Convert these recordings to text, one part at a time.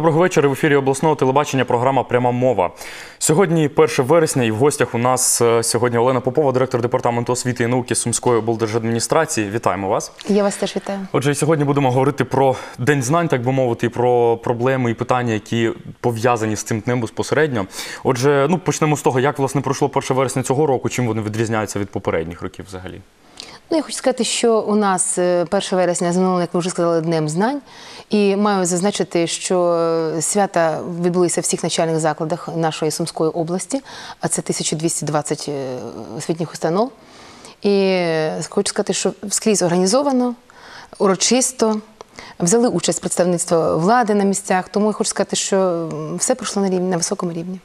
Доброго вечора. В ефірі обласного телебачення програма Пряма мова. Сьогодні 1 вересня, і в гостях у нас е, сьогодні Олена Попова, директор департаменту освіти і науки Сумської облдержадміністрації. Вітаємо вас. Я вас теж вітаю. Отже, сьогодні будемо говорити про день знань, так би мовити, і про проблеми і питання, які пов'язані з цим днем безпосередньо. Отже, ну почнемо з того, як власне пройшло 1 вересня цього року, чим вони відрізняються від попередніх років взагалі. Ну, я хочу сказати, що у нас е, 1 вересня знову, як ви вже сказали, Днем знань. І маю зазначити, що е, свята відбулися в всіх начальних закладах нашої Сумської області, а це 1220 е, освітніх установ. І е, хочу сказати, що скрізь організовано, урочисто. Взяли участь представництво влади на місцях, тому я хочу сказати, що все пройшло на рівні на високому рівні.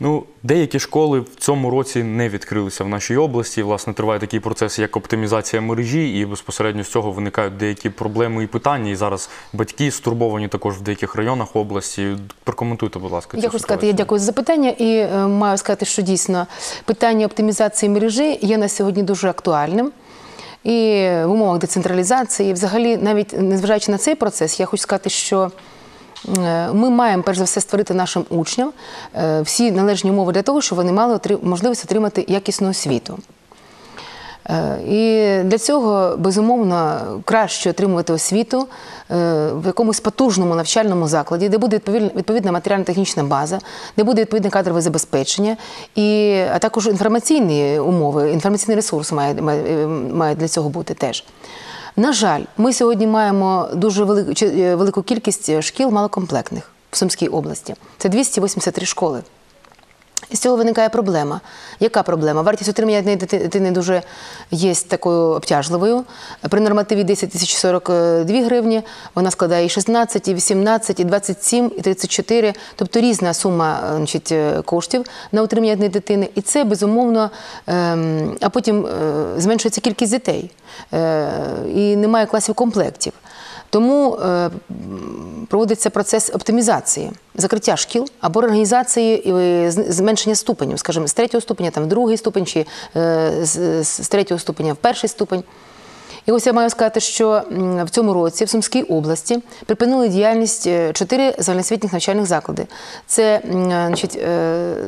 Ну, деякі школи в цьому році не відкрилися в нашій області. Власне, триває такий процес, як оптимізація мережі, і безпосередньо з цього виникають деякі проблеми і питання. І зараз батьки стурбовані також в деяких районах області. Прокоментуйте, будь ласка. Я хочу сказати, я дякую за запитання і е, маю сказати, що дійсно питання оптимізації мережі є на сьогодні дуже актуальним. І в умовах децентралізації, взагалі, навіть незважаючи на цей процес, я хочу сказати, що е, ми маємо перш за все створити нашим учням е, всі належні умови для того, щоб вони мали можливість отримати якісну освіту. Е, І для цього безумовно краще отримувати освіту е, в якомусь потужному навчальному закладі, де буде відповідна, матеріально-технічна база, де буде відповідне кадрове забезпечення, і, а також інформаційні умови, інформаційний ресурс має, має, е, для цього бути теж. На жаль, ми сьогодні маємо дуже велику, велику кількість шкіл малокомплектних в Сумській області. Це 283 школи. І з цього виникає проблема. Яка проблема? Вартість дити- дитини дуже є такою обтяжливою. При нормативі 10 тисяч 42 гривні вона складає і 16, і 18, і 27, і 34, тобто різна сума е, значить, е, коштів на утримання однієї дитини. І це безумовно, ем, а потім е, зменшується кількість дітей е, і немає класів комплектів. Тому е, проводиться процес оптимізації, закриття шкіл або організації е, зменшення ступенів, скажімо, з третього ступеня там в другий ступень, чи е, з, третього ступеня в перший ступень. І ось я маю сказати, що в цьому році в Сумській області припинили діяльність чотири загальноосвітніх навчальних заклади. Це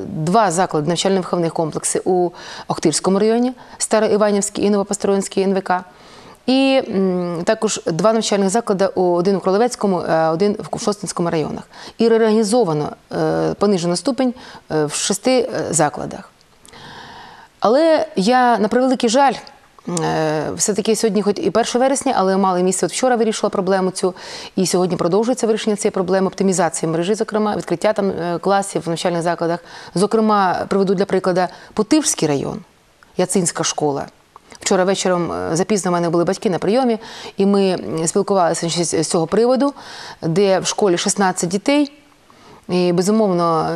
два заклади навчально-виховних комплекси у Охтирському районі, Староіванівський і Новопостроїнський НВК. І також два навчальних заклади, один у Кролевецькому, а один в Шостинському районах. І реорганізовано е, понижено ступень е, в шести е, закладах. Але я на превеликий жаль. е, Все-таки сьогодні, хоч і 1 вересня, але мали місце от вчора вирішила проблему цю, і сьогодні продовжується вирішення цієї проблеми, оптимізації мережі, зокрема, відкриття там е, класів в навчальних закладах. Зокрема, приведу для прикладу Путивський район, Яцинська школа. Вчора вечором е, запізно в мене були батьки на прийомі, і ми спілкувалися з цього приводу, де в школі 16 дітей. І безумовно,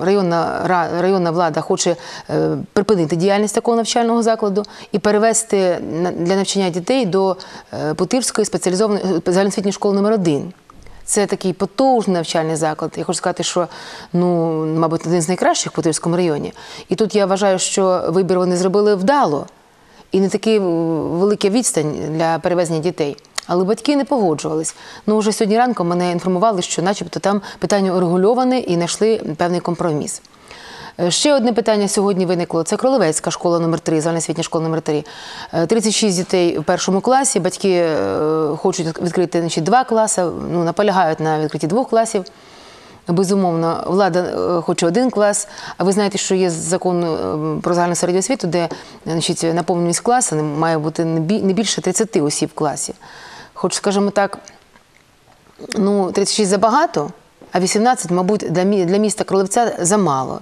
районна районна влада хоче е, припинити діяльність такого навчального закладу і перевести для навчання дітей до е, Путирської спеціалізованої загальноосвітньої школи номер 1 Це такий потужний навчальний заклад. Я хочу сказати, що ну, мабуть, один з найкращих в Путирському районі. І тут я вважаю, що вибір вони зробили вдало і не такий велика відстань для перевезення дітей. Але батьки не погоджувались. Ну вже сьогодні ранком мене інформували, що, начебто, там питання урегульоване і знайшли певний компроміс. Е, Ще одне питання сьогодні виникло. Це Кролевецька школа номер 3 загальноосвітня школа номер 3 Е, 36 дітей в першому класі. Батьки е, хочуть відкрити значить, два класи, ну, наполягають на відкритті двох класів. Безумовно, влада е, хоче один клас. А ви знаєте, що є закон е, про загальну середню освіту, де значить, наповненість класу має бути не більше 30 осіб в класі. Хоч, скажімо так, ну, 36 забагато, а 18, мабуть, для, для міста Кролевця замало.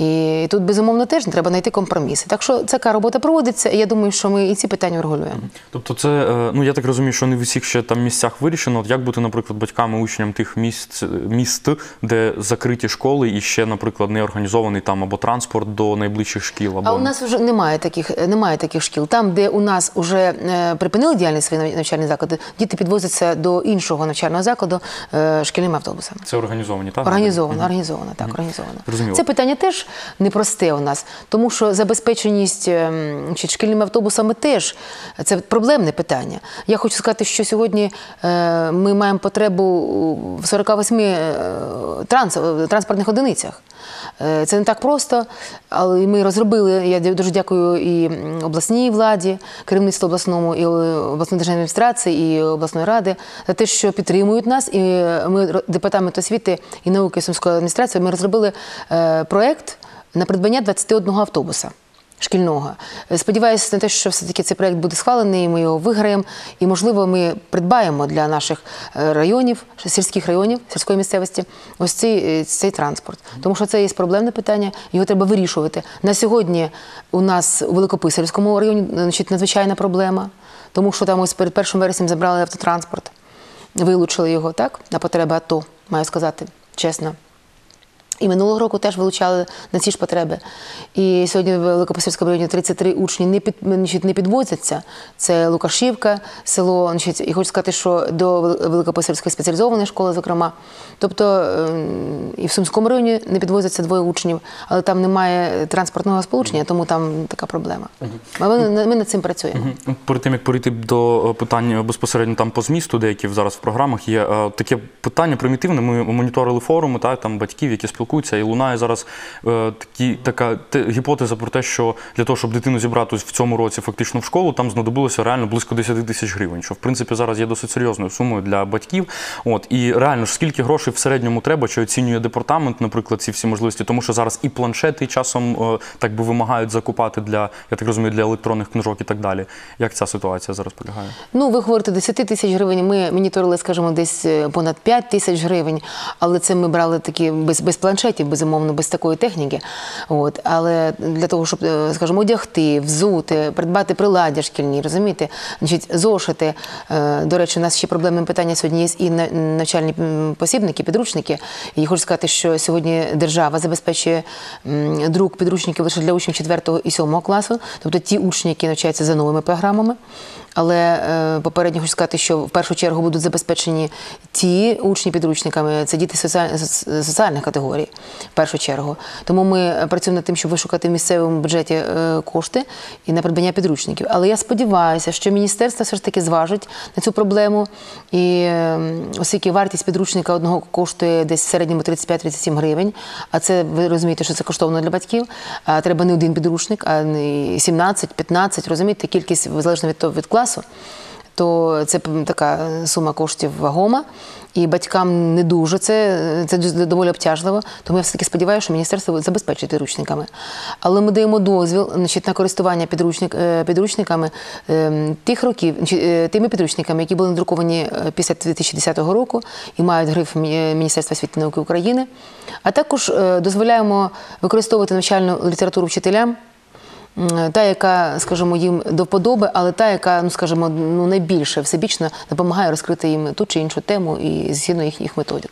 І тут, безумовно, теж треба знайти компроміси. Так що така робота проводиться, і я думаю, що ми і ці питання врегулюємо. Тобто, це е, ну я так розумію, що не в усіх ще там місцях вирішено. От як бути, наприклад, батьками, учням тих місць міст, де закриті школи і ще, наприклад, не організований там або транспорт до найближчих шкіл, або А у нас вже немає таких, немає таких шкіл. Там, де у нас вже е, припинили діяльність свої навчальні заклади, діти підвозяться до іншого навчального закладу е, шкільним автобусом. це організовані, так? Організовано, організовано, так, організовано. Зрозуміло. Це питання теж непросте у нас, тому що забезпеченість ем, шкільними автобусами теж це проблемне питання. Я хочу сказати, що сьогодні е, ми маємо потребу в 48 е, транс, транспортних одиницях. Е, Це не так просто, але ми розробили. Я дуже дякую і обласній владі, керівництву обласному і е, обласної державної адміністрації, і обласної ради за те, що підтримують нас. І ми департамент освіти і науки Сумської адміністрації. Ми розробили е, проект на придбання 21 автобуса. Шкільного Е, сподіваюся на те, що все таки цей проект буде схвалений. Ми його виграємо, і можливо, ми придбаємо для наших е, районів, сільських районів сільської місцевості ось цей, е, цей транспорт. Тому що це є проблемне питання, його треба вирішувати. На сьогодні у нас у Великописарівському районі значить, надзвичайна проблема, тому що там ось перед 1 вереснем забрали автотранспорт, вилучили його так на потреби АТО, маю сказати чесно. І минулого року теж вилучали на ці ж потреби. І сьогодні в Великопосівському районі 33 учні не, під, значить, не підвозяться. Це Лукашівка, село. Значить, і хочу сказати, що до Вел- спеціалізованої школи, зокрема. Тобто ем, і в Сумському районі не підвозяться двоє учнів, але там немає транспортного сполучення, тому там така проблема. Ми, ми над цим працюємо. Перед тим як перейти до е, питань безпосередньо там по змісту, деякі зараз в програмах є е, таке питання примітивне. Ми моніторили форуми, так там батьків, які спілкуються, і лунає зараз е, такі така те, гіпотеза про те, що для того, щоб дитину зібрати в цьому році фактично в школу, там знадобилося реально близько 10 тисяч гривень, що в принципі зараз є досить серйозною сумою для батьків. От і реально ж скільки грошей в середньому треба, чи оцінює департамент, наприклад, ці всі можливості, тому що зараз і планшети часом е, так би вимагають закупати для, я так розумію, для електронних книжок і так далі. Як ця ситуація зараз полягає? Ну, ви говорите 10 тисяч гривень. Ми моніторили, скажімо, десь е, понад 5 тисяч гривень, але це ми брали такі без, без планшетів, безумовно, без такої техніки. От. Але для того, щоб, е, скажімо, одягти, взути, придбати приладдя шкільні, розумієте, значить, зошити. Е, До речі, у нас ще проблемне питання сьогодні є і навчальні посібники, підручники. І хочу сказати, що сьогодні держава забезпечує друк підручників лише для учнів 4 і 7 класу, тобто ті учні, які навчаються за новими програмами. Але е, попередньо хочу сказати, що в першу чергу будуть забезпечені ті учні підручниками, це діти соціальних категорій, в першу чергу. Тому ми е, працюємо над тим, щоб вишукати в місцевому бюджеті е, кошти і на придбання підручників. Але я сподіваюся, що міністерство все ж таки зважить на цю проблему. І е, оскільки вартість підручника одного коштує десь в середньому 35-37 гривень, а це ви розумієте, що це коштовно для батьків. А треба не один підручник, а не 17-15, розумієте, кількість залежно від того від класу. То це така сума коштів вагома, і батькам не дуже це, це доволі обтяжливо. Тому я все-таки сподіваюся, що міністерство забезпечить підручниками. Але ми даємо дозвіл значить, на користування підручник, е, підручниками е, тих років, е, тими підручниками, які були надруковані е, після 2010 року і мають гриф Міністерства освіти і науки України. А також дозволяємо використовувати навчальну літературу вчителям. М, Та, яка, скажімо, їм до вподоби, але та, яка, ну скажімо, ну найбільше всебічно допомагає розкрити їм ту чи іншу тему і згідно їхніх методик.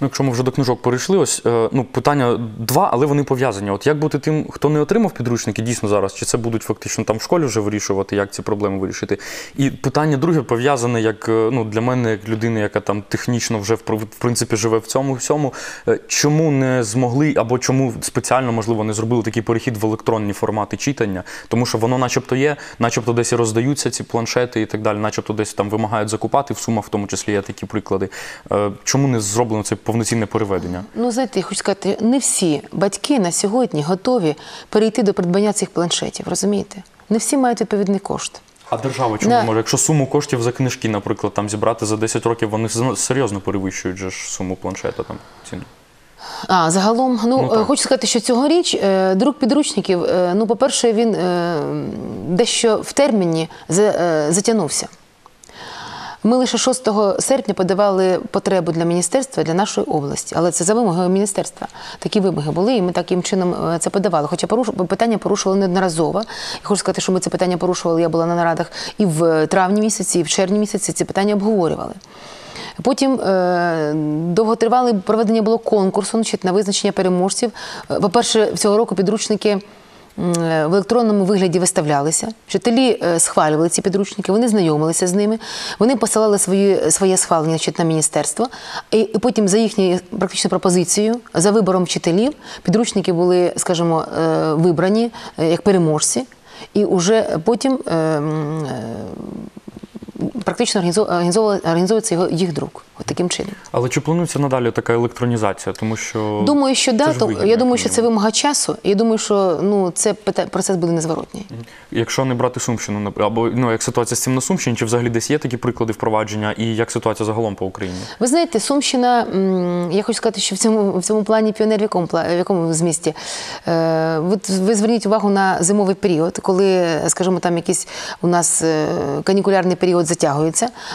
Ну, якщо ми вже до книжок перейшли, ось е, ну питання два, але вони пов'язані. От як бути тим, хто не отримав підручники дійсно зараз, чи це будуть фактично там в школі вже вирішувати, як ці проблеми вирішити? І питання друге пов'язане як е, ну для мене, як людини, яка там технічно вже в принципі живе в цьому всьому. е, Чому не змогли або чому спеціально можливо не зробили такий перехід в електронні формати читання? Тому що воно, начебто, є, начебто, десь і роздаються ці планшети і так далі, начебто десь там вимагають закупати в сумах, в тому числі є такі приклади. Е, Чому не зроблено це повноцінне переведення? Ну, знаєте, я хочу сказати, не всі батьки на сьогодні готові перейти до придбання цих планшетів, розумієте? Не всі мають відповідний кошт. А держава чому Да. може? Якщо суму коштів за книжки, наприклад, там зібрати за 10 років, вони серйозно перевищують же ж суму планшета там ціну. А загалом, ну, Ну, е, хочу сказати, що цьогоріч е, друк підручників, е, ну, по-перше, він е, дещо в терміні за- е, затягнувся. Ми лише 6 серпня подавали потребу для міністерства для нашої області, але це за вимогою міністерства. Такі вимоги були, і ми таким чином е, це подавали. Хоча поруш... питання порушували неодноразово. Я хочу сказати, що ми це питання порушували. Я була на нарадах і в травні місяці, і в червні місяці ці питання обговорювали. Потім е, довготривале проведення було конкурсу на визначення переможців. Е, По-перше, цього року підручники е, в електронному вигляді виставлялися. Вчителі схвалювали ці підручники, вони знайомилися з ними, вони посилали свої, своє схвалення на міністерство. І, і потім за їхньою практично пропозицією, за вибором вчителів, підручники були, скажімо, вибрані як переможці. І вже потім практично організовується його їх друк. От таким чином. Але чи планується надалі така електронізація? Тому що Думаю, що да, то, вигідно, я думаю, що це вимога часу. Я думаю, що ну це процес буде незворотній. Якщо не брати Сумщину, або ну як ситуація з цим на Сумщині, чи взагалі десь є такі приклади впровадження, і як ситуація загалом по Україні? Ви знаєте, Сумщина, я хочу сказати, що в цьому, в цьому плані піонер в якому, в якому змісті. Е, от ви зверніть увагу на зимовий період, коли, скажімо, там якийсь у нас е, канікулярний період затягується,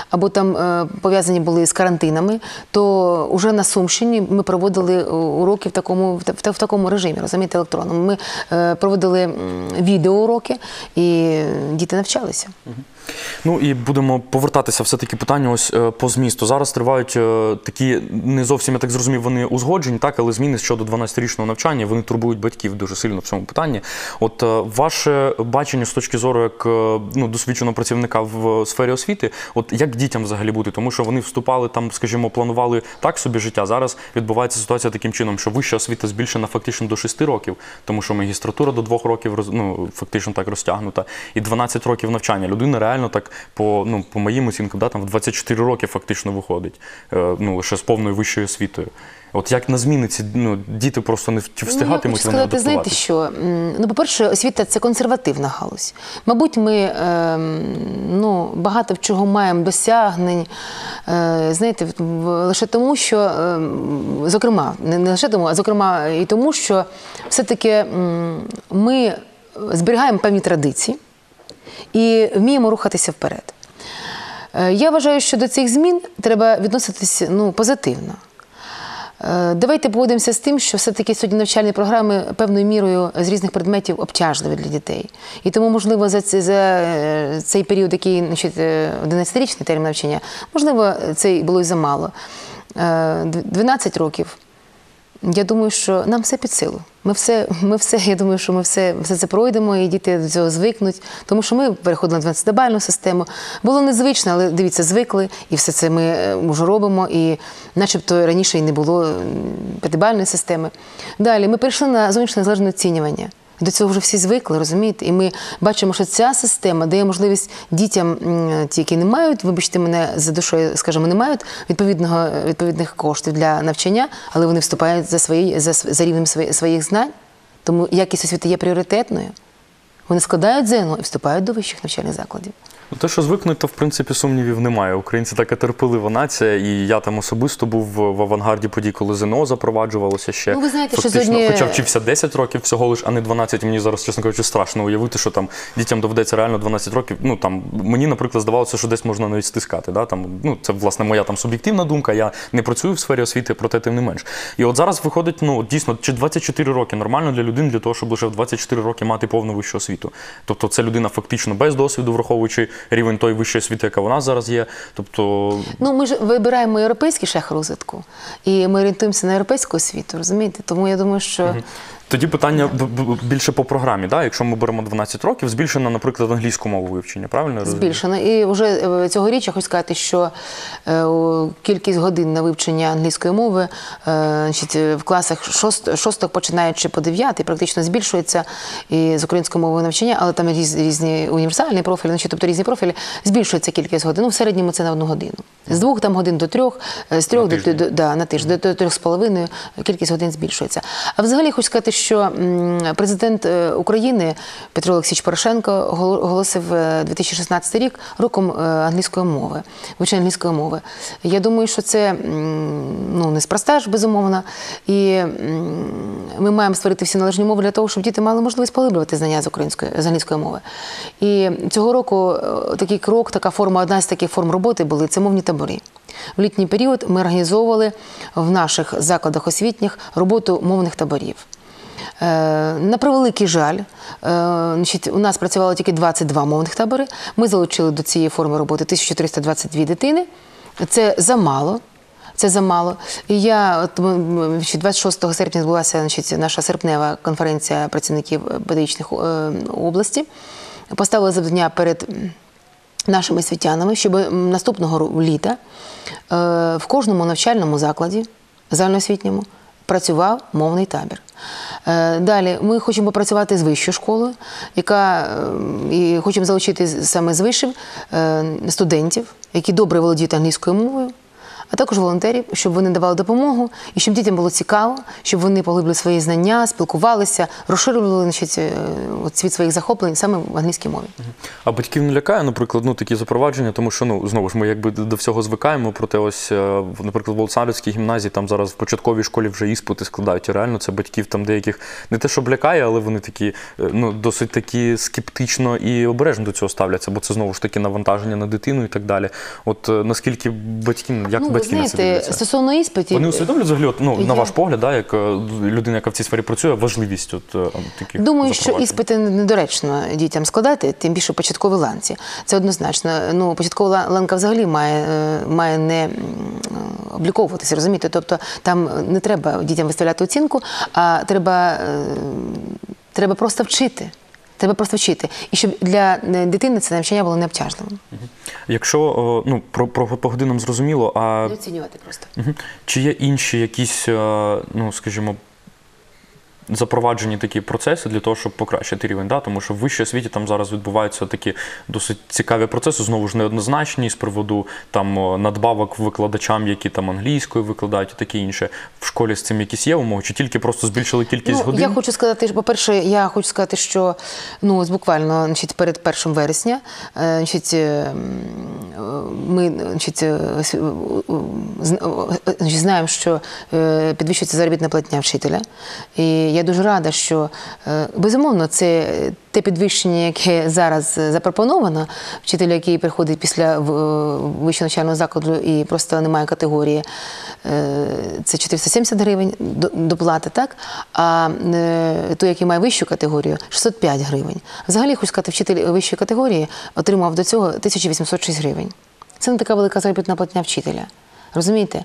або там е, пов'язані були з карантинами, то вже на Сумщині ми проводили е, уроки в такому, в, в такому режимі, розумієте, електронному. Ми е, проводили відеоуроки, і діти навчалися. Ну і будемо повертатися все-таки питання ось по змісту. Зараз тривають такі не зовсім, я так зрозумів, вони узгоджені, так, але зміни щодо 12-річного навчання вони турбують батьків дуже сильно в цьому питанні. От ваше бачення з точки зору як ну, досвідченого працівника в сфері освіти, от як дітям взагалі бути? Тому що вони вступали там, скажімо, планували так собі життя. Зараз відбувається ситуація таким чином, що вища освіта збільшена фактично до 6 років, тому що магістратура до 2 років ну, фактично так розтягнута, і 12 років навчання. Людина реально так по ну по моїм оцінкам, да, там в 24 роки фактично виходить, е, ну лише з повною вищою освітою. От як на зміни ці ну, діти просто не Ну, встигатимуть вони сказати, знаєте, що ну, по-перше, освіта це консервативна галузь. Мабуть, ми ем, ну, багато в чого маємо досягнень. Е, знаєте, лише тому, що ем, зокрема, не, не лише тому, а зокрема і тому, що все-таки ми зберігаємо певні традиції і вміємо рухатися вперед. Е, Я вважаю, що до цих змін треба відноситись ну, позитивно. Е, Давайте погодимося з тим, що все-таки сьогодні навчальні програми певною мірою з різних предметів обтяжливі для дітей. І тому, можливо, за, цей, за е, цей період, який значить, е, 11-річний термін навчання, можливо, це було й замало. Е, 12 років. Я думаю, що нам все під силу. Ми все, ми все, я думаю, що ми все, все це пройдемо, і діти до цього звикнуть. Тому що ми переходили на 12-бальну систему. Було незвично, але дивіться, звикли, і все це ми е, вже робимо. І начебто раніше і не було п'ятибальної системи. Далі ми перейшли на зовнішнє незалежне оцінювання. До цього вже всі звикли, розумієте? І ми бачимо, що ця система дає можливість дітям, ті, які не мають, вибачте мене за душою, скажімо, не мають відповідного відповідних коштів для навчання, але вони вступають за свої за, за рівнем свої своїх знань. Тому якість освіти є пріоритетною. Вони складають ЗНО і вступають до вищих навчальних закладів. Ну, те, що звикнуть, то в принципі сумнівів немає. Українці така терпелива нація, і я там особисто був в авангарді подій, коли ЗНО запроваджувалося ще. Ну, ви знаєте, що Фактично, сьогодні- Хоча вчився 10 років всього лиш, а не 12. Мені зараз, чесно кажучи, страшно уявити, що там дітям доведеться реально 12 років. Ну там мені, наприклад, здавалося, що десь можна навіть стискати. Да? Там, ну, це власне моя там суб'єктивна думка. Я не працюю в сфері освіти, проте тим не менш. І от зараз виходить, ну дійсно, чи 24 роки нормально для людини для того, щоб лише в 24 роки мати повну вищу освіту. Тобто це людина фактично без досвіду, враховуючи рівень той вищої освіти, яка у нас зараз є. Тобто Ну, ми ж вибираємо європейський шлях розвитку, і ми орієнтуємося на європейську освіту, розумієте? Тому я думаю, що Тоді питання більше по програмі. Да? Якщо ми беремо 12 років, збільшено, наприклад, англійську мову вивчення, правильно? збільшено. І вже е, цьогоріч я хочу сказати, що е, кількість годин на вивчення англійської мови е, значить, в класах шост, шосток, починаючи по дев'ятий, практично збільшується і з української мови навчання, але там різ, різні універсальні профілі, значить, тобто різні профілі, збільшується кількість годин. Ну, в середньому це на одну годину. З двох там годин до трьох, з трьох до, до, да, на тиждень, до, до трьох з половиною кількість годин збільшується. А взагалі хочу сказати, що президент е, України Петро Олексійович Порошенко оголосив е, 2016 рік роком е, англійської мови, вивчення англійської мови. Я думаю, що це ну, неспроста ж, безумовно. І ми маємо створити всі належні умови для того, щоб діти мали можливість поглиблювати знання з української з англійської мови. І цього року е, такий крок, така форма, одна з таких форм роботи були це мовні табори. В літній період ми організовували в наших закладах освітніх роботу мовних таборів. Е, На превеликий жаль, е, у нас працювало тільки 22 мовних табори. Ми залучили до цієї форми роботи 1322 дитини. Це замало. Це замало. І я от, м, м, ще 26 серпня відбулася значить, наша серпнева конференція працівників педагогічних е, області. Поставили завдання перед нашими світянами, щоб наступного літа в кожному навчальному закладі загальноосвітньому працював мовний табір. Е, Далі ми хочемо попрацювати з вищою школою, яка е, і хочемо залучити саме з вишів е, студентів, які добре володіють англійською мовою. А також волонтерів, щоб вони давали допомогу і щоб дітям було цікаво, щоб вони поглибили свої знання, спілкувалися, розширювали значить, е, світ своїх захоплень саме в англійській мові. А батьків не лякає, наприклад, ну такі запровадження, тому що ну знову ж ми якби до всього звикаємо. Проте, ось, е, наприклад, в Олександрівській гімназії там зараз в початковій школі вже іспити складають. І реально це батьків там деяких не те, що лякає, але вони такі е, ну досить такі скептично і обережно до цього ставляться, бо це знову ж таки навантаження на дитину і так далі. От наскільки батьки, як ну, батьки на це дивляться? стосовно іспитів, Вони усвідомлюють взагалі, от, ну, на Я- ваш погляд, да, як е, людина, яка в цій сфері працює, важливість от, е, таких Думаю, що запроваджень? іспити недоречно дітям складати, тим більше в початковій ланці. Це однозначно. Ну, початкова ла- ланка взагалі має, е, має не м, е, обліковуватися, розумієте? Тобто там не треба дітям виставляти оцінку, а треба, е, треба просто вчити. Треба просто вчити. І щоб для е, дитини це навчання було необтяжливим. Якщо ну про, про по годинам зрозуміло, а Не оцінювати просто. Чи є інші якісь, е, ну скажімо, запроваджені такі процеси для того, щоб покращити рівень? Да? Тому що в вищій освіті там зараз відбуваються такі досить цікаві процеси, знову ж неоднозначні з приводу там надбавок викладачам, які там англійською викладають, і таке інше. В школі з цим якісь є умови, чи тільки просто збільшили кількість Ну, годин? я хочу сказати, по-перше, я хочу сказати, що ну, буквально значить, перед 1 вересня значить, ми значить, знаємо, що е, підвищується заробітна платня вчителя. І я дуже рада, що е, безумовно це те підвищення, яке зараз запропоновано, вчителя, який приходить після е, вищого навчального закладу і просто немає категорії, е, це 470 гривень до- доплати, так? А той, який має вищу категорію, 605 гривень. Взагалі, хочу сказати, вчитель вищої категорії отримав до цього 1806 гривень. Це не така велика заробітна платня вчителя. Розумієте?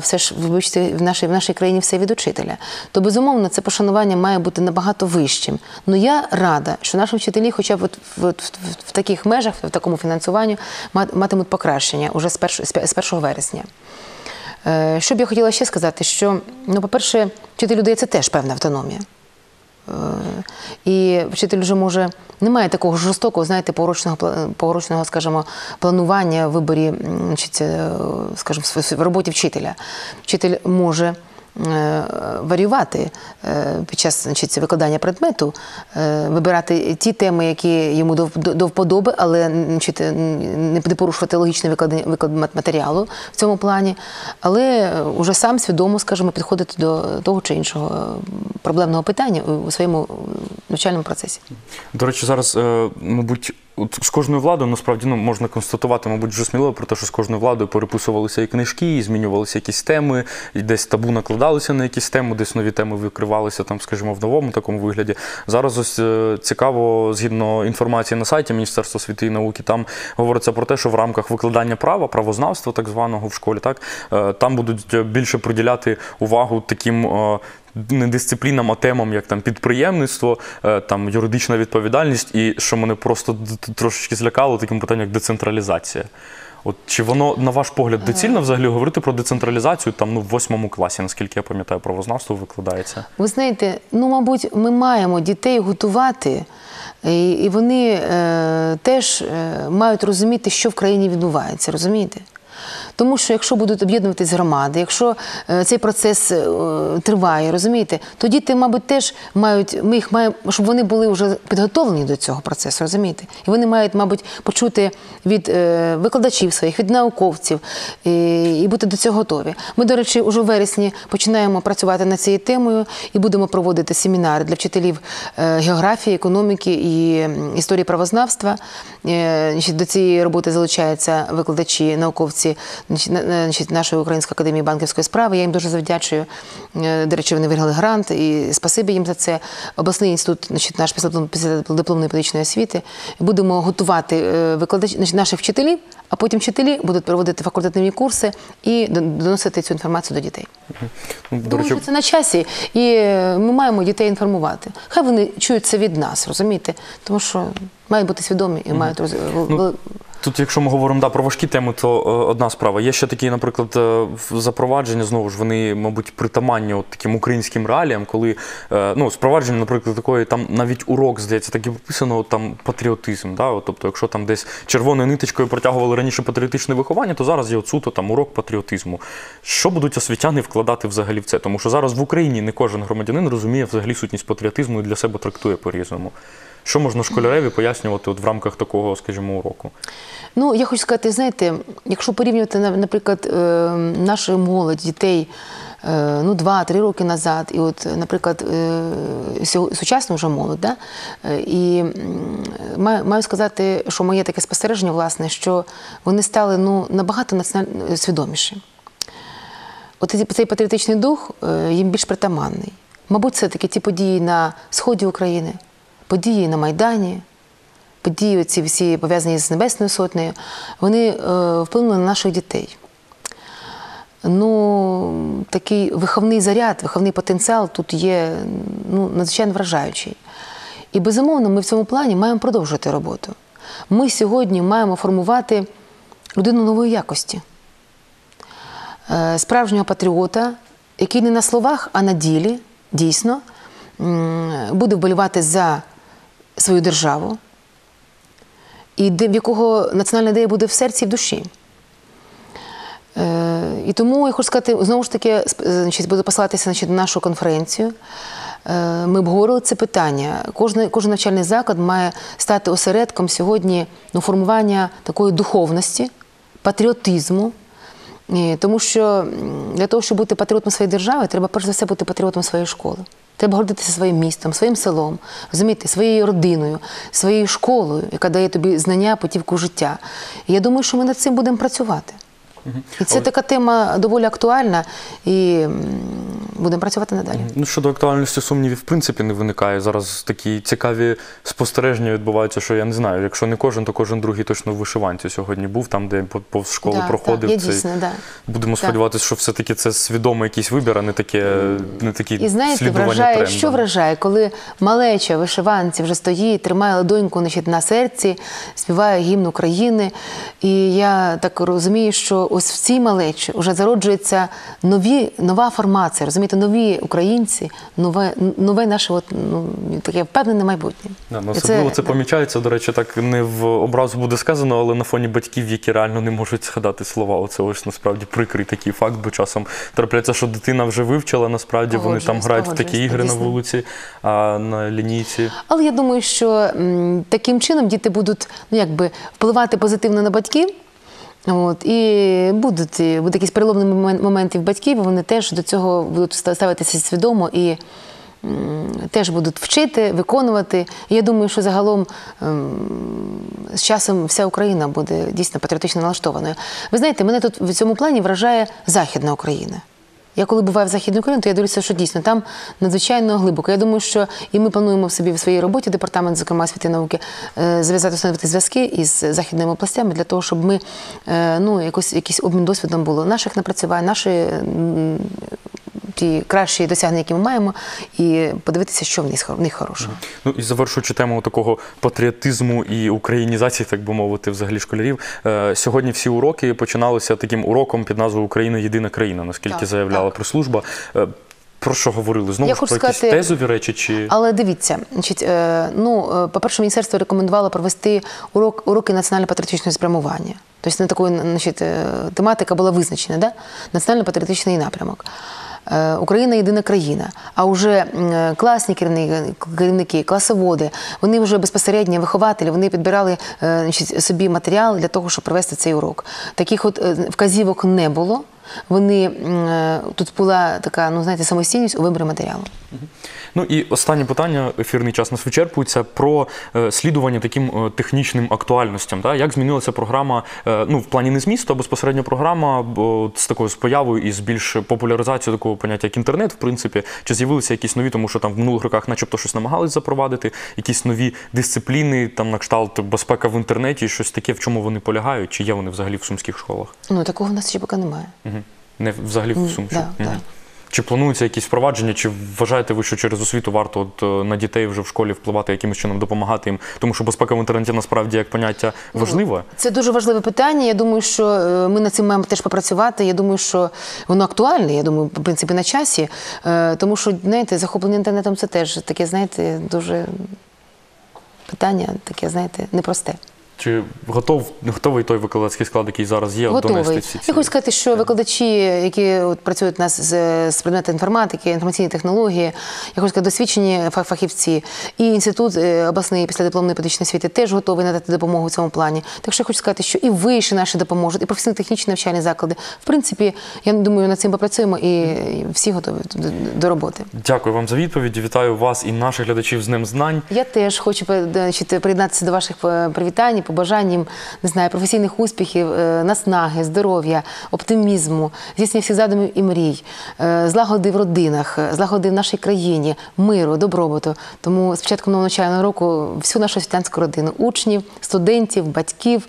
Все ж, вибачте, в нашій, в нашій країні все від учителя. То, безумовно, це пошанування має бути набагато вищим. Ну я рада, що наші вчителі, хоча б от, в, в, в таких межах, в такому фінансуванні, мат- матимуть покращення уже з 1, з 1 вересня. Е, Що б я хотіла ще сказати, що, ну, по-перше, вчитель людей це теж певна автономія. Е, І вчитель вже може немає такого жорстокого, знаєте, порочного порочного, скажімо, планування в виборі, е, скажімо, в роботі вчителя. Вчитель може варіювати е, під час значить, викладання предмету, е, вибирати ті теми, які йому до, до, до вподоби, але значить, не порушувати логічний виклад матеріалу в цьому плані, але вже сам свідомо, скажімо, підходити до того чи іншого е, проблемного питання у своєму е, навчальному процесі. До речі, зараз, е, мабуть, от з кожною владою насправді ну, можна констатувати, мабуть, вже сміливо про те, що з кожною владою переписувалися і книжки, і змінювалися якісь теми, і десь табу накладалися на якісь теми, десь нові теми викривалися, там, скажімо, в новому такому вигляді. Зараз ось е, цікаво, згідно інформації на сайті Міністерства освіти і науки, там говориться про те, що в рамках викладання права, правознавства так званого в школі, так, е, там будуть е, більше приділяти увагу таким. не дисциплінам, а темам, як там підприємництво, там юридична відповідальність, і що мене просто трошечки злякало, таким питанням, як децентралізація. От чи воно, на ваш погляд, доцільно взагалі говорити про децентралізацію там ну в восьмому класі, наскільки я пам'ятаю, правознавство викладається? Ви знаєте, ну, мабуть, ми маємо дітей готувати, і, і вони е, теж е, мають розуміти, що в країні відбувається, розумієте? Тому що якщо будуть об'єднуватись громади, якщо е, цей процес е, триває, розумієте, то діти, мабуть, теж мають, ми їх маємо, щоб вони були вже підготовлені до цього процесу, розумієте? І вони мають, мабуть, почути від е, викладачів своїх, від науковців і, бути до цього готові. Ми, до речі, уже в вересні починаємо працювати над цією темою і будемо проводити семінари для вчителів географії, економіки і історії правознавства. До цієї роботи залучаються викладачі, науковці значить, нашої Української академії банківської справи. Я їм дуже завдячую. Е, До речі, вони виграли грант, і спасибі їм за це. Обласний інститут, значить, наш післядиплом- післядипломної медичної освіти. Будемо готувати е, викладач, значить, наших вчителів, а потім вчителі будуть проводити факультативні курси і доносити цю інформацію до дітей. Ну, До речі, що це на часі, і е, ми маємо дітей інформувати. Хай вони чують це від нас, розумієте? Тому що мають бути свідомі і мають роз... Ну, Тут, якщо ми говоримо да, про важкі теми, то е, одна справа. Є ще такі, наприклад, е, запровадження, знову ж вони, мабуть, притаманні от таким українським реаліям, коли е, ну, спровадження, наприклад, такої, там навіть урок, здається, так і прописано, там патріотизм. Да? От, тобто, якщо там десь червоною ниточкою протягували раніше патріотичне виховання, то зараз є от суто там урок патріотизму. Що будуть освітяни вкладати взагалі в це? Тому що зараз в Україні не кожен громадянин розуміє взагалі сутність патріотизму і для себе трактує по-різному. Що можна школяреві пояснювати от в рамках такого, скажімо, уроку? Ну, я хочу сказати, знаєте, якщо порівнювати, на- наприклад, е, нашу молодь, дітей е, ну, 2-3 роки назад, і от, наприклад, е, сучасну вже молодь, да? І маю, сказати, що моє таке спостереження, власне, що вони стали ну, набагато національно свідоміші. От цей- патріотичний дух їм більш притаманний. Мабуть, це таки ті події на сході України, події на Майдані, події ці всі пов'язані з Небесною Сотнею, вони е, вплинули на наших дітей. Ну, такий виховний заряд, виховний потенціал тут є ну, надзвичайно вражаючий. І безумовно, ми в цьому плані маємо продовжувати роботу. Ми сьогодні маємо формувати людину нової якості е, справжнього патріота, який не на словах, а на ділі дійсно буде вболівати за свою державу, і в якого національна ідея буде в серці і в душі. Е, І тому я хочу сказати, знову ж таки, е, значить, буду посилатися значить, на нашу конференцію. Е, Ми обговорили це питання. Кожен, кожен навчальний заклад має стати осередком сьогодні ну, формування такої духовності, патріотизму. Е, Тому що для того, щоб бути патріотом своєї держави, треба перш за все бути патріотом своєї школи. Треба гордитися своїм містом, своїм селом, розумієте, своєю родиною, своєю школою, яка дає тобі знання, путівку життя. І я думаю, що ми над цим будемо працювати. І це така тема доволі актуальна, і будемо працювати надалі. Ну, щодо актуальності сумнівів, в принципі, не виникає. Зараз такі цікаві спостереження відбуваються, що я не знаю, якщо не кожен, то кожен другий точно в вишиванці сьогодні був, там, де по- повз школу Да, проходив. так, є цей- дійсно, да. Будемо Так. сподіватися, що все-таки це свідомий якийсь вибір, а не таке, не такі І знаєте, вражає, що вражає, коли малеча вишиванці вже стоїть, тримає ладоньку значить, на серці, співає гімн України. І я так розумію, що ось в цій малечі вже зароджується нові, нова формація, розумієте, нові українці, нове, нове наше от, ну, таке впевнене майбутнє. Да, ну, особливо це, да. помічається, до речі, так не в образу буде сказано, але на фоні батьків, які реально не можуть згадати слова. Оце ось насправді прикрий такий факт, бо часом трапляється, що дитина вже вивчила, насправді вони там грають в такі ігри на вулиці, а на лінійці. Але я думаю, що м, таким чином діти будуть ну, якби, впливати позитивно на батьків. От, і будуть, будуть якісь переломні момен- моменти в батьків, вони теж до цього будуть ставитися свідомо і теж будуть вчити, виконувати. І я думаю, що загалом ем, з часом вся Україна буде дійсно патріотично налаштованою. Ви знаєте, мене тут в цьому плані вражає Західна Україна. Я коли буваю в Західній Україні, то я дивлюся, що дійсно там надзвичайно глибоко. Я думаю, що і ми плануємо собі в своїй роботі департамент, зокрема освіти науки, зв'язати зав'язати встановити зв'язки із західними областями для того, щоб ми е, ну якось якийсь обмін досвідом було наших напрацювань, наші ті кращі досягнення, які ми маємо, і подивитися, що в них в них хорошого. Ну і завершуючи тему такого патріотизму і українізації, так би мовити, взагалі школярів. е, Сьогодні всі уроки починалися таким уроком під назвою Україна єдина країна, наскільки Так, заявляла так. прес-служба. Е, Про що говорили? Знову Я ж про якісь сказати- тезові речі чи Але дивіться, значить, е, ну, по-перше, міністерство рекомендувало провести урок, уроки національно-патріотичного спрямування. Тобто на такої значить, тематика була визначена, да? національно-патріотичний напрямок. Е, Україна єдина країна. А вже е, класні керівники, класоводи, вони вже безпосередньо вихователі, вони підбирали е, значить, собі матеріал для того, щоб провести цей урок. Таких от вказівок не було. Вони е, тут була така, ну знаєте, самостійність у виборі матеріалу. Ну і останнє питання, ефірний час нас вичерпується про е, слідування таким е, технічним актуальностям. Да? Як змінилася програма, ну в плані не змісту, а безпосередньо програма з такою з появою і з більш популяризацією такого поняття, як інтернет, в принципі, чи з'явилися якісь нові, тому що там в минулих роках, начебто, щось намагались запровадити, якісь нові дисципліни, там на кшталт безпека в інтернеті, щось таке, в чому вони полягають, чи є вони взагалі в сумських школах? Ну такого в нас ще поки немає. Угу. Не взагалі в Ні, да, да. Чи плануються якісь впровадження, чи вважаєте ви, що через освіту варто от, е, на дітей вже в школі впливати якимось чином, допомагати їм? Тому що безпека в інтернеті насправді як поняття важливе. Це дуже важливе питання. Я думаю, що е, ми над цим маємо теж попрацювати. Я думаю, що воно актуальне. Я думаю, в принципі, на часі. Е, Тому що, знаєте, захоплення інтернетом це теж таке, знаєте, дуже питання, таке, знаєте, непросте. Чи готов, готовий той викладацький склад, який зараз є, донести всі ці? Я хочу сказати, що викладачі, які от працюють у нас з, з предмету інформатики, інформаційні технології, я хочу сказати, досвідчені фахівці, і інститут е, обласної післядипломної педагогічної освіти теж готовий надати допомогу в цьому плані. Так що я хочу сказати, що і виші наші допоможуть, і професійно-технічні навчальні заклади. В принципі, я думаю, над цим попрацюємо і, всі готові до, до роботи. Дякую вам за відповіді. Вітаю вас і наших глядачів з Днем знань. Я теж хочу е, значить, приєднатися до ваших е, привітань, побажань, не знаю, професійних успіхів, е, наснаги, здоров'я, оптимізму, здійснення всіх задумів і мрій, е, злагоди в родинах, е, злагоди в нашій країні, миру, добробуту. Тому з початком нового навчального року всю нашу освітянську родину, учнів, студентів, батьків,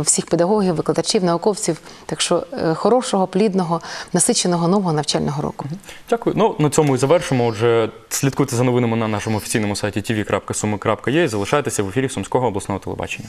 всіх педагогів, викладачів, науковців. Так що хорошого, плідного, насиченого нового навчального року. Дякую. Ну на цьому і завершимо. Отже, слідкуйте за новинами на нашому офіційному сайті tv.sumi.ua і залишайтеся в ефірі Сумського обласного телебачення.